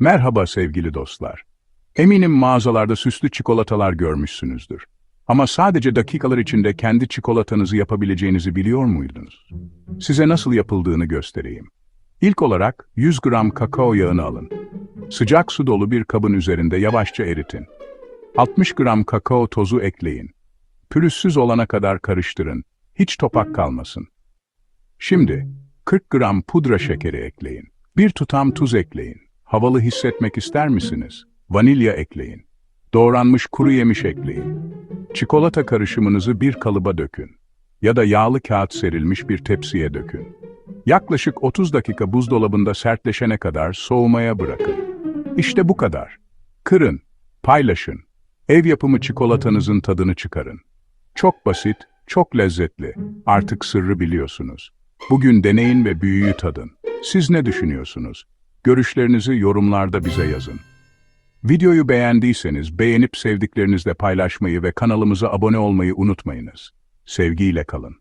Merhaba sevgili dostlar. Eminim mağazalarda süslü çikolatalar görmüşsünüzdür. Ama sadece dakikalar içinde kendi çikolatanızı yapabileceğinizi biliyor muydunuz? Size nasıl yapıldığını göstereyim. İlk olarak 100 gram kakao yağını alın. Sıcak su dolu bir kabın üzerinde yavaşça eritin. 60 gram kakao tozu ekleyin. Pürüzsüz olana kadar karıştırın. Hiç topak kalmasın. Şimdi 40 gram pudra şekeri ekleyin. Bir tutam tuz ekleyin. Havalı hissetmek ister misiniz? Vanilya ekleyin. Doğranmış kuru yemiş ekleyin. Çikolata karışımınızı bir kalıba dökün. Ya da yağlı kağıt serilmiş bir tepsiye dökün. Yaklaşık 30 dakika buzdolabında sertleşene kadar soğumaya bırakın. İşte bu kadar. Kırın, paylaşın. Ev yapımı çikolatanızın tadını çıkarın. Çok basit, çok lezzetli. Artık sırrı biliyorsunuz. Bugün deneyin ve büyüyü tadın. Siz ne düşünüyorsunuz? Görüşlerinizi yorumlarda bize yazın. Videoyu beğendiyseniz beğenip sevdiklerinizle paylaşmayı ve kanalımıza abone olmayı unutmayınız. Sevgiyle kalın.